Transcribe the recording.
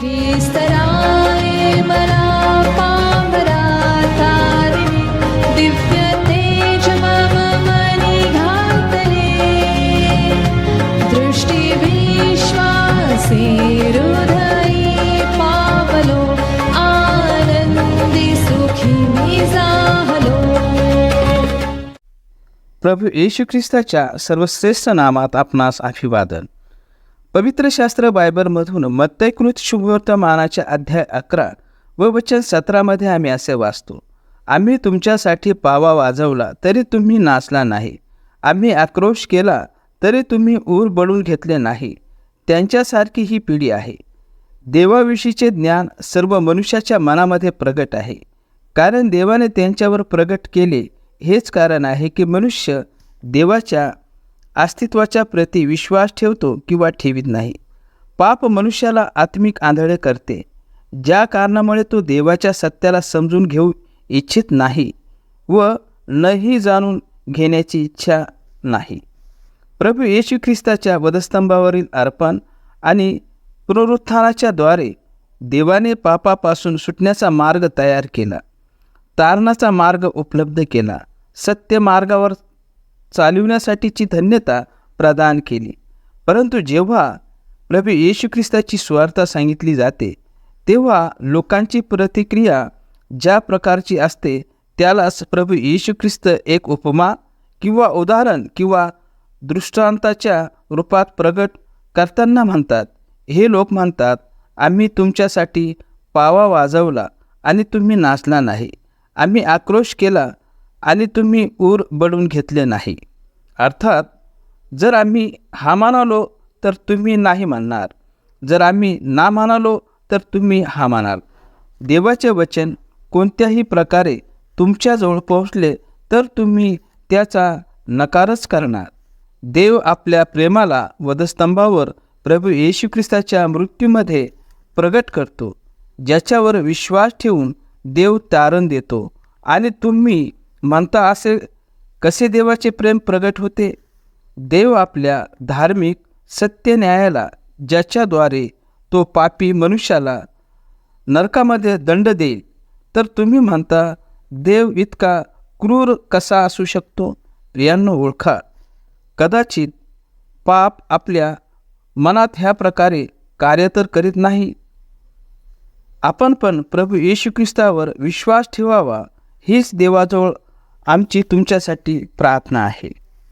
विस्तराय मला तारिणी दिव्य तेज मम मनी घातले दृष्टी विश्वासे हृदयी पावलो आनंदी सुखी मी जाहलो प्रभू येशू ख्रिस्ताच्या सर्वश्रेष्ठ नामात आपणास अभिवादन। पवित्र शास्त्र बायबलमधून मत्तयकृत शुभवर्तमानाच्या अध्याय अकरा व वचन सतरामध्ये आम्ही असे वाचतो आम्ही तुमच्यासाठी पावा वाजवला तरी तुम्ही नाचला नाही. आम्ही आक्रोश केला तरी तुम्ही ऊर बळून घेतले नाही. त्यांच्यासारखी ही पिढी आहे. देवाविषयीचे ज्ञान सर्व मनुष्याच्या मनामध्ये प्रगट आहे. कारण देवाने त्यांच्यावर प्रगट केले हेच कारण आहे की मनुष्य देवाच्या अस्तित्वाच्या प्रती विश्वास ठेवतो किंवा ठेवीत नाही. पाप मनुष्याला आत्मिक आंधळे करते. ज्या कारणामुळे तो देवाच्या सत्याला समजून घेऊ इच्छित नाही व नही जाणून घेण्याची इच्छा नाही. प्रभू येशू ख्रिस्ताच्या वधस्तंभावरील अर्पण आणि पुनरुत्थानाच्या द्वारे देवाने पापापासून सुटण्याचा मार्ग तयार केला. तारणाचा मार्ग उपलब्ध केला. सत्य मार्गावर चालविण्यासाठीची धन्यता प्रदान केली. परंतु जेव्हा प्रभू येशू ख्रिस्ताची स्वार्था सांगितली जाते तेव्हा लोकांची प्रतिक्रिया ज्या प्रकारची असते त्यालाच प्रभू येशू ख्रिस्त एक उपमा किंवा उदाहरण किंवा दृष्टांताच्या रूपात प्रगट करताना म्हणतात. हे लोक म्हणतात आम्ही तुमच्यासाठी पावा वाजवला आणि तुम्ही नाचला नाही. आम्ही आक्रोश केला आणि तुम्ही ऊर बडून घेतले नाही. अर्थात जर आम्ही हा मानालो तर तुम्ही नाही म्हणणार जर आम्ही ना मानालो तर तुम्ही हा मानाल. देवाचे वचन कोणत्याही प्रकारे तुमच्याजवळ पोहोचले तर तुम्ही त्याचा नकारच करणार. देव आपल्या प्रेमाला वधस्तंभावर प्रभू येशू ख्रिस्ताच्या मृत्यूमध्ये प्रगट करतो ज्याच्यावर विश्वास ठेवून देव तारण देतो आणि तुम्ही मानता असे कसे देवाचे प्रेम प्रगट होते? देव आपल्या धार्मिक सत्य न्यायाला ज्याच्याद्वारे तो पापी मनुष्याला नरकामध्ये दंड देईल. तर तुम्ही म्हणता देव इतका क्रूर कसा असू शकतो? यांना ओळखा. कदाचित पाप आपल्या मनात ह्या प्रकारे कार्य तर करीत नाही. आपण पण प्रभू येशू ख्रिस्तावर विश्वास ठेवावा हीच देवाजवळ आमची तुमच्यासाठी प्रार्थना आहे.